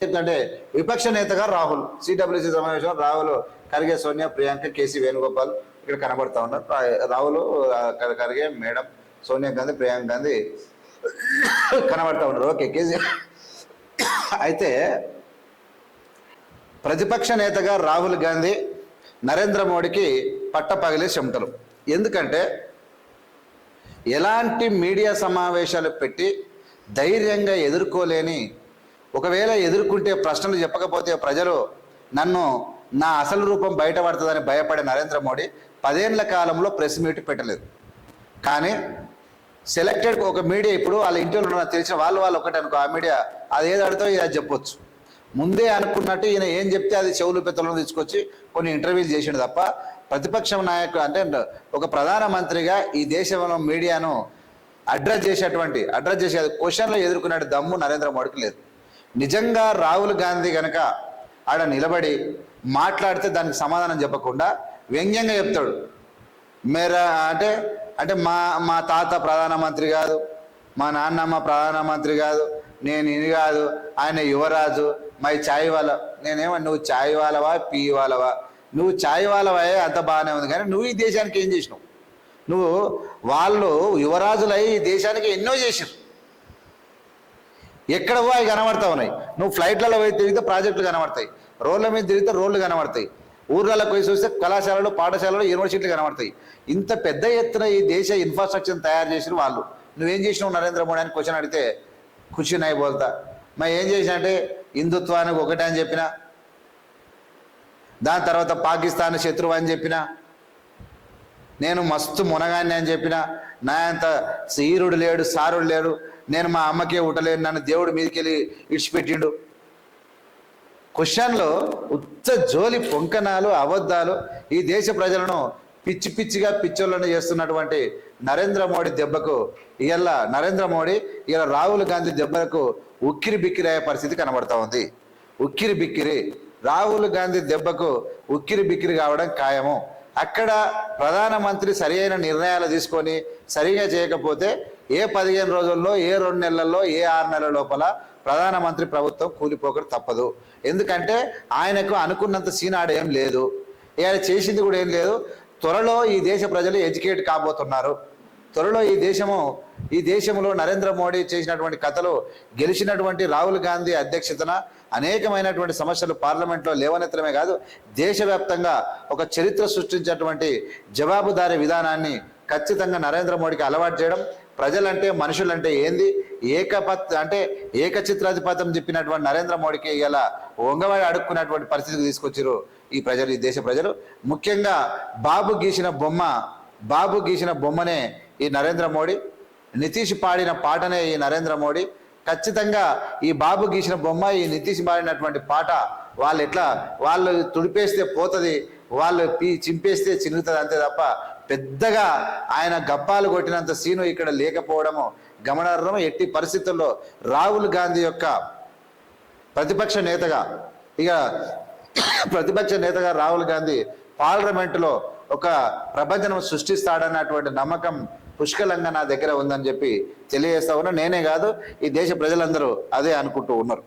ఏంటంటే విపక్ష నేతగా రాహుల్ సిడబ్ల్యూసీ సమావేశంలో రాహుల్ ఖర్గే సోనియా ప్రియాంక కేసీ వేణుగోపాల్ ఇక్కడ కనబడతా ఉన్నారు. రాహుల్ ఖర్గే మేడం సోనియా గాంధీ ప్రియాంక గాంధీ కనబడతా ఉన్నారు. ఓకే కేసీ అయితే ప్రతిపక్ష నేతగా రాహుల్ గాంధీ నరేంద్ర మోడీకి పట్టపగిలే చెమటలు. ఎందుకంటే ఎలాంటి మీడియా సమావేశాలు పెట్టి ధైర్యంగా ఎదుర్కోలేని ఒకవేళ ఎదుర్కొంటే ప్రశ్నలు చెప్పకపోతే ప్రజలు నన్ను నా అసలు రూపం బయటపడుతుందని భయపడే నరేంద్ర మోడీ పదేళ్ళ కాలంలో ప్రెస్ మీట్ పెట్టలేదు. కానీ సెలెక్టెడ్ ఒక మీడియా ఇప్పుడు వాళ్ళ ఇంట్లో ఉన్న తెలిసిన వాళ్ళు వాళ్ళు ఒకటి అనుకో ఆ మీడియా అది ఏది ఇది అది చెప్పొచ్చు. ముందే అనుకున్నట్టు ఈయన ఏం చెప్తే అది చెవులు పెత్తలను తీసుకొచ్చి కొన్ని ఇంటర్వ్యూలు చేసిండు తప్ప ప్రతిపక్ష నాయకుడు అంటే ఒక ప్రధానమంత్రిగా ఈ దేశంలో మీడియాను అడ్రస్ చేసేటువంటి అడ్రస్ చేసే క్వశ్చన్లో ఎదుర్కొనే దమ్ము నరేంద్ర మోడీకి లేదు. నిజంగా రాహుల్ గాంధీ కనుక ఆడ నిలబడి మాట్లాడితే దానికి సమాధానం చెప్పకుండా వ్యంగ్యంగా చెప్తాడు. మేరా అంటే అంటే మా మా తాత ప్రధానమంత్రి కాదు మా నాన్నమ్మ ప్రధానమంత్రి కాదు నేను ఇది కాదు ఆయన యువరాజు మై ఛాయ్ వాళ్ళ నేనేమో నువ్వు ఛాయ్ వాళ్ళవా పీ వాళ్ళవా నువ్వు ఛాయ్ వాళ్ళవా అంత బాగానే ఉంది. కానీ నువ్వు ఈ దేశానికి ఏం చేసినావు? నువ్వు వాళ్ళు యువరాజులై ఈ దేశానికి ఎన్నో చేసారు ఎక్కడ అవి కనబడతా ఉన్నాయి. నువ్వు ఫ్లైట్లలో పోయి తిరిగితే ప్రాజెక్టులు కనబడతాయి. రోడ్ల మీద తిరిగితే రోడ్లు కనబడతాయి. ఊర్లలో పోయి చూస్తే కళాశాలలు పాఠశాలలు యూనివర్సిటీలు కనబడతాయి. ఇంత పెద్ద ఎత్తున ఈ దేశ ఇన్ఫ్రాస్ట్రక్చర్ తయారు చేసిన వాళ్ళు నువ్వేం చేసినావు నరేంద్ర మోడీ అని క్వశ్చన్ అడిగితే ఖుషి నాయి బోల్తా. మరి ఏం చేసిన అంటే హిందుత్వానికి ఒకటే అని చెప్పిన. దాని తర్వాత పాకిస్తాన్ శత్రువు అని చెప్పిన. నేను మస్తు మునగాన్ని అని చెప్పిన నా అంత సీరుడు లేడు సారుడు లేడు. నేను మా అమ్మకే ఉట్టలేను నన్ను దేవుడు మీదకి వెళ్ళి ఇడిచిపెట్టిండు. క్వశ్చన్లో ఉత్త జోలి పొంకనాలు అబద్ధాలు ఈ దేశ ప్రజలను పిచ్చి పిచ్చిగా పిచ్చోళ్ళను చేస్తున్నటువంటి నరేంద్ర మోడీ దెబ్బకు ఇవాళ నరేంద్ర మోడీ ఇలా రాహుల్ గాంధీ దెబ్బలకు ఉక్కిరి బిక్కిరి అయ్యే పరిస్థితి కనబడతా ఉంది. ఉక్కిరి బిక్కిరి రాహుల్ గాంధీ దెబ్బకు ఉక్కిరి బిక్కిరి కావడం ఖాయము. అక్కడ ప్రధానమంత్రి సరి అయిన నిర్ణయాలు తీసుకొని సరిగా చేయకపోతే ఏ పదిహేను రోజుల్లో ఏ రెండు నెలల్లో ఏ ఆరు నెలల లోపల ప్రధానమంత్రి ప్రభుత్వం కూలిపోకడం తప్పదు. ఎందుకంటే ఆయనకు అనుకున్నంత సీనాడు ఏం లేదు. ఆయన చేసింది కూడా ఏం లేదు. త్వరలో ఈ దేశ ప్రజలు ఎడ్యుకేట్ కాబోతున్నారు. త్వరలో ఈ దేశము ఈ దేశంలో నరేంద్ర మోడీ చేసినటువంటి కథలు గెలిచినటువంటి రాహుల్ గాంధీ అధ్యక్షతన అనేకమైనటువంటి సమస్యలు పార్లమెంట్లో లేవనెత్తడమే కాదు దేశవ్యాప్తంగా ఒక చరిత్ర సృష్టించినటువంటి జవాబుదారీ విధానాన్ని ఖచ్చితంగా నరేంద్ర మోడీకి అలవాటు చేయడం ప్రజలంటే మనుషులంటే ఏంది? ఏకపత్ అంటే ఏకచిత్రాధిపత్యం చెప్పినటువంటి నరేంద్ర మోడీకి ఇలా వంగవాడి అడుక్కున్నటువంటి పరిస్థితికి తీసుకొచ్చారు ఈ ప్రజలు ఈ దేశ ప్రజలు. ముఖ్యంగా బాబు గీసిన బొమ్మ బాబు గీసిన బొమ్మనే ఈ నరేంద్ర మోడీ నితీష్ పాడిన పాటనే ఈ నరేంద్ర మోడీ. ఖచ్చితంగా ఈ బాబు గీసిన బొమ్మ ఈ నితీష్ పాడినటువంటి పాట వాళ్ళు ఎట్లా వాళ్ళు తుడిపేస్తే పోతుంది వాళ్ళు పీ చింపేస్తే చినుగుతుంది అంతే తప్ప పెద్దగా ఆయన గప్పాలు కొట్టినంత సీను ఇక్కడ లేకపోవడము గమనార్హం ఎట్టి పరిస్థితుల్లో రాహుల్ గాంధీ యొక్క ప్రతిపక్ష నేతగా ఇక ప్రతిపక్ష నేతగా రాహుల్ గాంధీ పార్లమెంటులో ఒక ప్రపంచం సృష్టిస్తాడన్నటువంటి నమ్మకం పుష్కలంగా నా దగ్గర ఉందని చెప్పి తెలియజేస్తా ఉన్నా. నేనే కాదు ఈ దేశ ప్రజలందరూ అదే అనుకుంటూ ఉన్నారు.